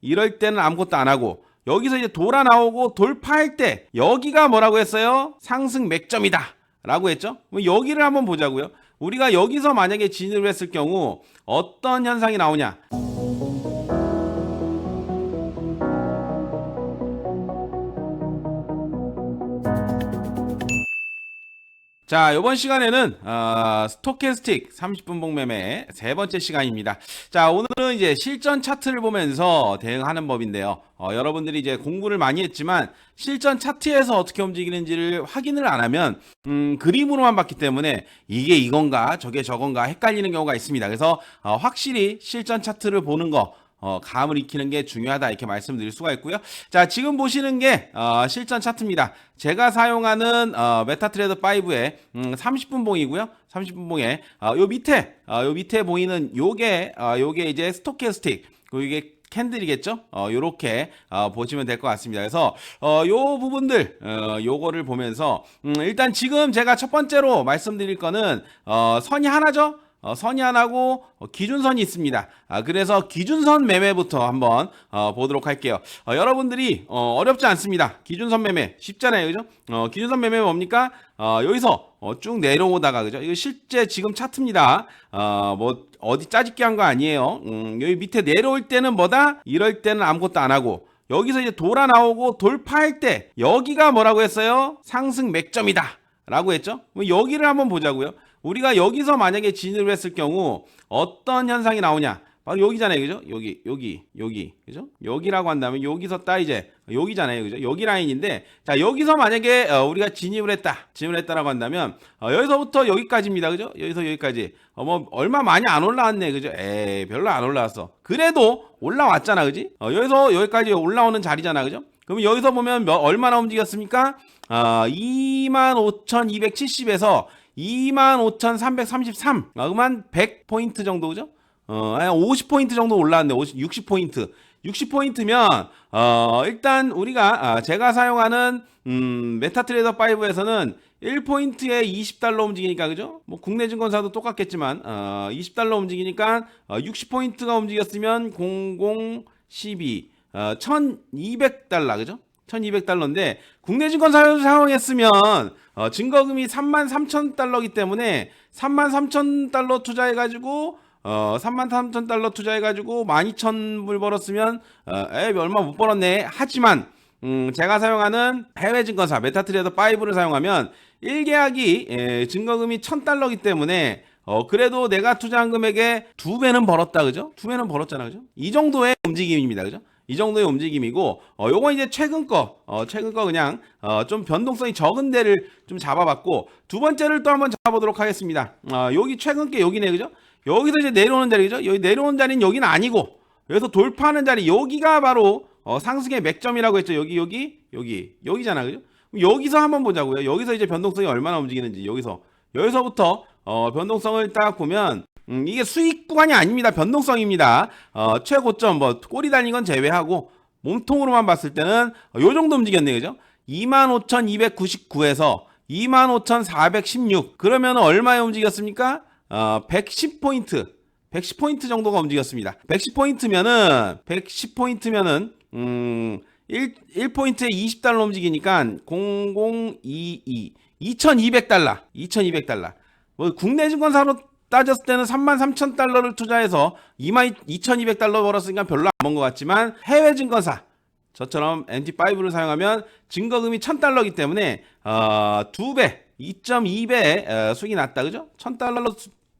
이럴 때는 아무것도 안 하고 여기서 이제 돌아 나오고 돌파할 때 여기가 뭐라고 했어요? 상승 맥점이다. 라고 했죠? 여기를 한번 보자고요. 우리가 여기서 만약에 진입을 했을 경우 어떤 현상이 나오냐? 자, 이번 시간에는 어, 스토캐스틱 30분 봉매매 세 번째 시간입니다. 자, 오늘은 이제 실전 차트를 보면서 대응하는 법인데요. 어, 여러분들이 이제 공부를 많이 했지만 실전 차트에서 어떻게 움직이는지를 확인을 안 하면 음, 그림으로만 봤기 때문에 이게 이건가 저게 저건가 헷갈리는 경우가 있습니다. 그래서 어, 확실히 실전 차트를 보는 거 어, 감을 익히는 게 중요하다 이렇게 말씀드릴 수가 있고요. 자, 지금 보시는 게 어, 실전 차트입니다. 제가 사용하는 어, 메타트레이더 5의 음, 30분 봉이고요. 30분 봉에 어, 요 밑에 어, 요 밑에 보이는 요게 어, 요게 이제 스토캐스틱 그리고 이게 캔들이겠죠? 어, 요렇게, 어, 보시면 될 것 같습니다. 그래서, 어, 요 부분들, 어, 요거를 보면서, 음, 일단 지금 제가 첫 번째로 말씀드릴 거는, 어, 선이 하나죠? 어, 선이 하나고 어, 기준선이 있습니다. 아, 그래서 기준선 매매부터 한번 어, 보도록 할게요. 어, 여러분들이 어, 어렵지 않습니다. 기준선 매매 쉽잖아요, 그죠? 어, 기준선 매매 뭡니까? 어, 여기서 어, 쭉 내려오다가 그죠? 이거 실제 지금 차트입니다. 어, 뭐 어디 짜집기 한 거 아니에요. 음, 여기 밑에 내려올 때는 뭐다? 이럴 때는 아무것도 안 하고 여기서 이제 돌아 나오고 돌파할 때 여기가 뭐라고 했어요? 상승 맥점이다. 라고 했죠? 여기를 한번 보자고요. 우리가 여기서 만약에 진입을 했을 경우 어떤 현상이 나오냐? 바로 여기잖아요. 그죠? 여기, 여기, 여기. 그죠? 여기라고 한다면 여기서 따 이제 여기잖아요. 그죠? 여기 라인인데 자, 여기서 만약에 어, 우리가 진입을 했다. 진입을 했다라고 한다면 어, 여기서부터 여기까지입니다. 그죠? 여기서 여기까지. 어, 뭐 얼마 많이 안 올라왔네. 그죠? 에이, 별로 안 올라왔어. 그래도 올라왔잖아. 그지? 어, 여기서 여기까지 올라오는 자리잖아. 그죠? 그럼 여기서 보면 몇, 얼마나 움직였습니까? 아, 25,270에서 25,333. 아, 그만 100포인트 정도, 그죠? 어, 한 50포인트 정도 올라왔네. 50, 60포인트. 60포인트면, 어, 일단 우리가, 아, 제가 사용하는, 음, 메타트레이더 5에서는 1포인트에 20달러 움직이니까, 그죠? 뭐, 국내 증권사도 똑같겠지만, 어, 20달러 움직이니까, 어, 60포인트가 움직였으면 00, 12, 어, 1200달러, 그죠? 1200달러인데, 국내 증권사에서 사용했으면, 어, 증거금이 3만 3천 달러기 때문에 3만 3천 달러 투자해가지고 어, 3만 3천 달러 투자해가지고 12,000불 벌었으면 어, 에이 얼마 못 벌었네 하지만 음, 제가 사용하는 해외 증권사 메타트레이더 5를 사용하면 1계약이 예, 증거금이 1,000달러기 때문에 어, 그래도 내가 투자한 금액의 두 배는 벌었다, 그죠? 두 배는 벌었잖아, 그죠? 이 정도의 움직임입니다, 그죠? 이 정도의 움직임이고, 어, 요건 이제 최근 거, 어, 최근 거 그냥, 어, 좀 변동성이 적은 데를 좀 잡아봤고, 두 번째를 또 한번 잡아보도록 하겠습니다. 어, 여기 최근 게 여기네, 그죠? 여기서 이제 내려오는 자리죠? 여기 내려오는 자리는 여기는 아니고, 여기서 돌파하는 자리, 여기가 바로, 어, 상승의 맥점이라고 했죠. 여기, 여기, 여기, 여기잖아, 그죠? 여기서 한번 보자고요. 여기서 이제 변동성이 얼마나 움직이는지, 여기서. 여기서부터, 어, 변동성을 딱 보면, 음, 이게 수익 구간이 아닙니다. 변동성입니다. 어, 최고점 뭐 꼬리 달린 건 제외하고 몸통으로만 봤을 때는 어, 요 정도 움직였네요. 그죠? 25,299에서 25,416. 그러면 얼마에 움직였습니까? 어, 110포인트. 110포인트 정도가 움직였습니다. 110포인트면은 110포인트면은 음 1, 1포인트에 20달러 움직이니까 0022 2200달러. 2200달러. 뭐 국내 증권사로 따졌을 때는 3만 3천 달러를 투자해서 2만 2,200달러 벌었으니까 별로 안번것 같지만 해외 증권사 저처럼 MT5를 사용하면 증거금이 1,000달러이기 때문에 어, 2배, 2.2배 어, 수익이 났다. 그죠? 1,000달러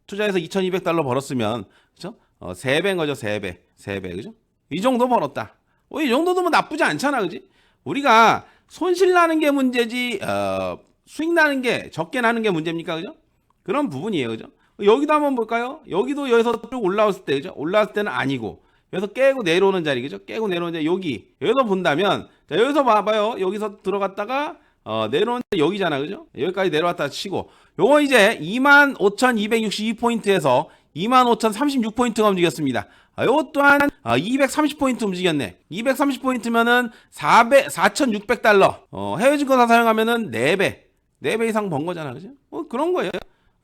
투자해서 2,200달러 벌었으면 그죠? 어, 3배인 거죠. 3배. 3배. 그죠? 이 정도 벌었다. 어, 이 정도도 뭐 나쁘지 않잖아. 그지? 우리가 손실 나는 게 문제지 어, 수익 나는 게 적게 나는 게 문제입니까? 그죠? 그런 부분이에요. 그죠? 여기도 한번 볼까요? 여기도 여기서 쭉 올라왔을 때, 그죠? 올라왔을 때는 아니고, 여기서 깨고 내려오는 자리, 그죠? 깨고 내려오는 자리, 여기. 여기서 본다면, 자, 여기서 봐봐요. 여기서 들어갔다가, 어, 내려오는 자리 여기잖아, 그죠? 여기까지 내려왔다 치고, 요거 이제 25,262포인트에서 25,036포인트가 움직였습니다. 아, 요것 또한 230포인트 움직였네. 230포인트면은 400, 4,600달러. 어, 해외 증권사 사용하면은 4배. 4배 이상 번 거잖아, 그죠? 뭐 그런 거예요.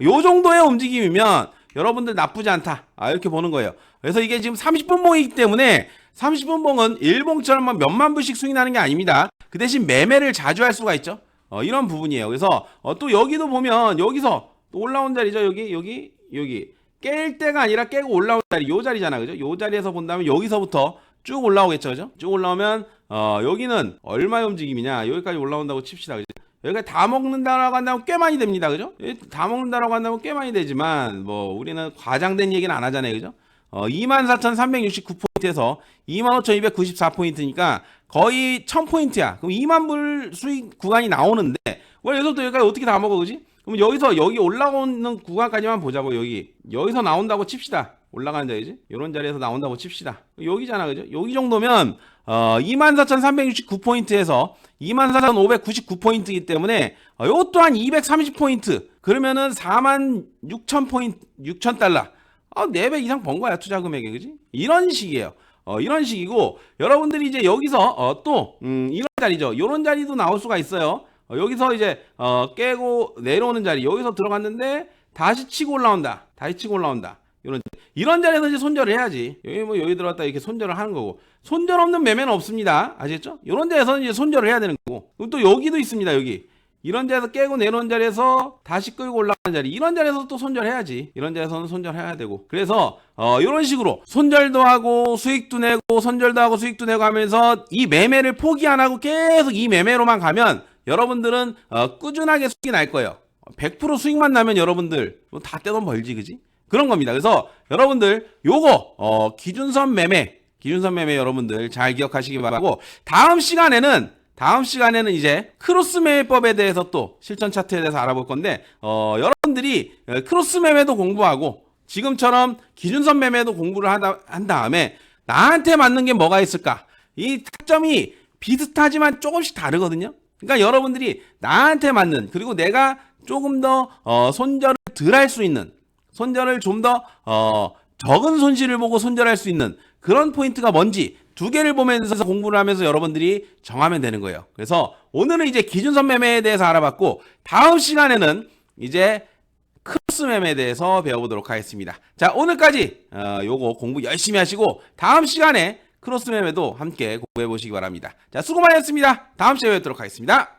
요 정도의 움직임이면 여러분들 나쁘지 않다. 아, 이렇게 보는 거예요. 그래서 이게 지금 30분 모이기 때문에 30분 봉은 일봉처럼 뭐 몇만 불씩 수익 나는 게 아닙니다. 그 대신 매매를 자주 할 수가 있죠. 어, 이런 부분이에요. 그래서 어, 또 여기도 보면 여기서 또 올라온 자리죠. 여기 여기 여기 깰 때가 아니라 깨고 올라온 자리 요 자리잖아. 그죠? 요 자리에서 본다면 여기서부터 쭉 올라오겠죠. 그죠? 쭉 올라오면 어, 여기는 얼마의 움직임이냐? 여기까지 올라온다고 칩시다. 그죠? 여기가 다 먹는다라고 한다면 꽤 많이 됩니다. 그죠? 여기 다 먹는다라고 한다면 꽤 많이 되지만 뭐 우리는 과장된 얘기는 안 하잖아요. 그죠? 어, 24,369포인트에서 25,294포인트니까 거의 1,000포인트야. 그럼 2만 불 수익 구간이 나오는데 왜 여기서부터 여기까지 어떻게 다 먹어 그지? 그럼 여기서 여기 올라오는 구간까지만 보자고 여기 여기서 나온다고 칩시다. 올라가는 자리지? 이런 자리에서 나온다고 칩시다. 여기잖아, 그죠? 여기 정도면 어, 24,369포인트에서 24,599포인트이기 때문에 어, 이것 또한 230포인트. 그러면은 46,000포인트, 6,000달러. 아, 4배 이상 번 거야, 투자 금액이, 그지? 이런 식이에요. 어, 이런 식이고, 여러분들이 이제 여기서, 어, 또, 음, 이런 자리죠. 요런 자리도 나올 수가 있어요. 어, 여기서 이제, 어, 깨고 내려오는 자리, 여기서 들어갔는데, 다시 치고 올라온다. 다시 치고 올라온다. 이런, 이런 자리에서 이제 손절을 해야지. 여기 뭐, 여기 들어갔다 이렇게 손절을 하는 거고. 손절 없는 매매는 없습니다. 아시겠죠? 이런 데에서는 이제 손절을 해야 되는 거고. 그리고 또 여기도 있습니다, 여기. 이런 자리에서 깨고 내려온 자리에서 다시 끌고 올라가는 자리 이런 자리에서 또 손절해야지 이런 자리에서는 손절해야 되고 그래서 어 이런 식으로 손절도 하고 수익도 내고 손절도 하고 수익도 내고 하면서 이 매매를 포기 안 하고 계속 이 매매로만 가면 여러분들은 어 꾸준하게 수익이 날 거예요 100% 수익만 나면 여러분들 뭐다 떼돈 벌지 그지 그런 겁니다 그래서 여러분들 요거 어 기준선 매매 기준선 매매 여러분들 잘 기억하시기 바라고 다음 시간에는 다음 시간에는 이제 크로스 매매법에 대해서 또 실전 차트에 대해서 알아볼 건데 어, 여러분들이 어, 크로스 매매도 공부하고 지금처럼 기준선 매매도 공부를 하다, 한 다음에 나한테 맞는 게 뭐가 있을까? 이 타점이 비슷하지만 조금씩 다르거든요. 그러니까 여러분들이 나한테 맞는 그리고 내가 조금 더 어, 손절을 덜 할 수 있는 손절을 좀 더 어, 적은 손실을 보고 손절할 수 있는 그런 포인트가 뭔지 두 개를 보면서 공부를 하면서 여러분들이 정하면 되는 거예요. 그래서 오늘은 이제 기준선 매매에 대해서 알아봤고 다음 시간에는 이제 크로스 매매에 대해서 배워보도록 하겠습니다. 자 오늘까지 어, 요거 공부 열심히 하시고 다음 시간에 크로스 매매도 함께 공부해 보시기 바랍니다. 자 수고 많으셨습니다. 다음 시간에 뵙도록 하겠습니다.